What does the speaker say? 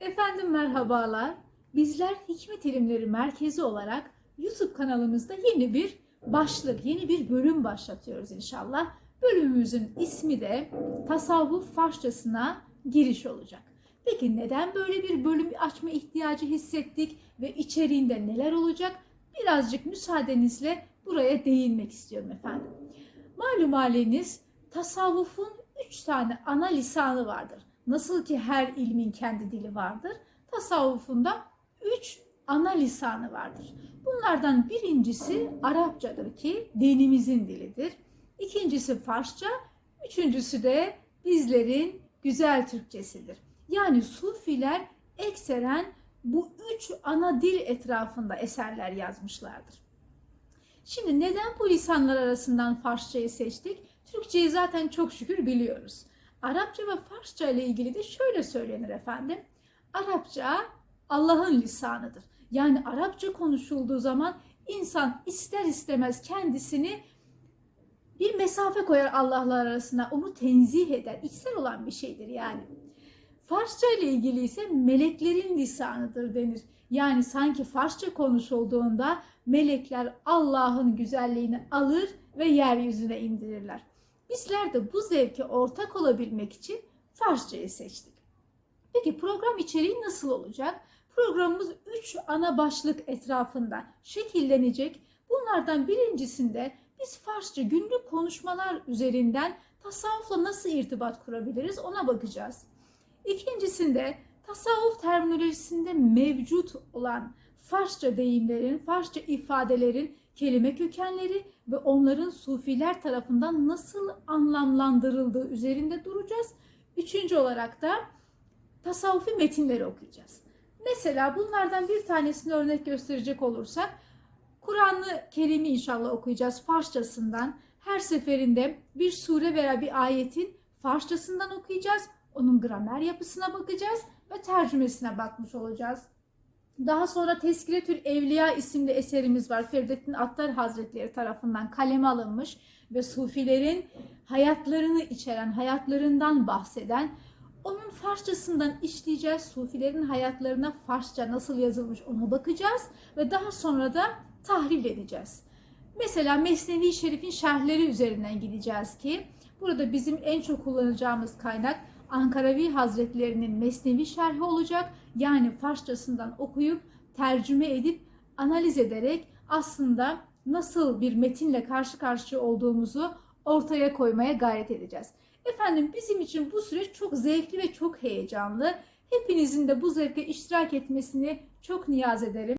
Efendim merhabalar. Bizler Hikmet İlimleri Merkezi olarak YouTube kanalımızda yeni bir başlık, yeni bir bölüm başlatıyoruz inşallah. Bölümümüzün ismi de Tasavvuf Farsçasına giriş olacak. Peki neden böyle bir bölüm açma ihtiyacı hissettik ve içeriğinde neler olacak? Birazcık müsaadenizle buraya değinmek istiyorum efendim. Malum haliniz tasavvufun üç tane ana lisanı vardır. Nasıl ki her ilmin kendi dili vardır, tasavvufunda üç ana lisanı vardır. Bunlardan birincisi Arapçadır ki dinimizin dilidir. İkincisi Farsça, üçüncüsü de bizlerin güzel Türkçesidir. Yani Sufiler ekseren bu üç ana dil etrafında eserler yazmışlardır. Şimdi neden bu lisanlar arasından Farsçayı seçtik? Türkçeyi zaten çok şükür biliyoruz. Arapça ve Farsça ile ilgili de şöyle söylenir efendim. Arapça Allah'ın lisanıdır. Yani Arapça konuşulduğu zaman insan ister istemez kendisini bir mesafe koyar Allah'la arasına. Onu tenzih eder. İçsel olan bir şeydir yani. Farsça ile ilgili ise meleklerin lisanıdır denir. Yani sanki Farsça konuşulduğunda melekler Allah'ın güzelliğini alır ve yeryüzüne indirirler. Bizler de bu zevke ortak olabilmek için Farsçayı seçtik. Peki program içeriği nasıl olacak? Programımız 3 ana başlık etrafında şekillenecek. Bunlardan birincisinde biz Farsça günlük konuşmalar üzerinden tasavvufla nasıl irtibat kurabiliriz ona bakacağız. İkincisinde tasavvuf terminolojisinde mevcut olan Farsça deyimlerin, Farsça ifadelerin kelime kökenleri ve onların sufiler tarafından nasıl anlamlandırıldığı üzerinde duracağız. Üçüncü olarak da tasavvufi metinleri okuyacağız. Mesela bunlardan bir tanesini örnek gösterecek olursak Kur'an-ı Kerim'i inşallah okuyacağız Farsçasından. Her seferinde bir sure veya bir ayetin Farsçasından okuyacağız. Onun gramer yapısına bakacağız ve tercümesine bakmış olacağız. Daha sonra Teskiretül Evliya isimli eserimiz var. Feridettin Attar Hazretleri tarafından kaleme alınmış ve sufilerin hayatlarını içeren, hayatlarından bahseden onun Farsçasından işleyeceğiz. Sufilerin hayatlarına Farsça nasıl yazılmış ona bakacağız ve daha sonra da tahlil edeceğiz. Mesela Mesnevi Şerif'in şerhleri üzerinden gideceğiz ki burada bizim en çok kullanacağımız kaynak Ankaravi Hazretlerinin Mesnevi şerhi olacak. Yani Farsçasından okuyup tercüme edip analiz ederek aslında nasıl bir metinle karşı karşıya olduğumuzu ortaya koymaya gayret edeceğiz. Efendim bizim için bu süreç çok zevkli ve çok heyecanlı. Hepinizin de bu zevke iştirak etmesini çok niyaz ederim.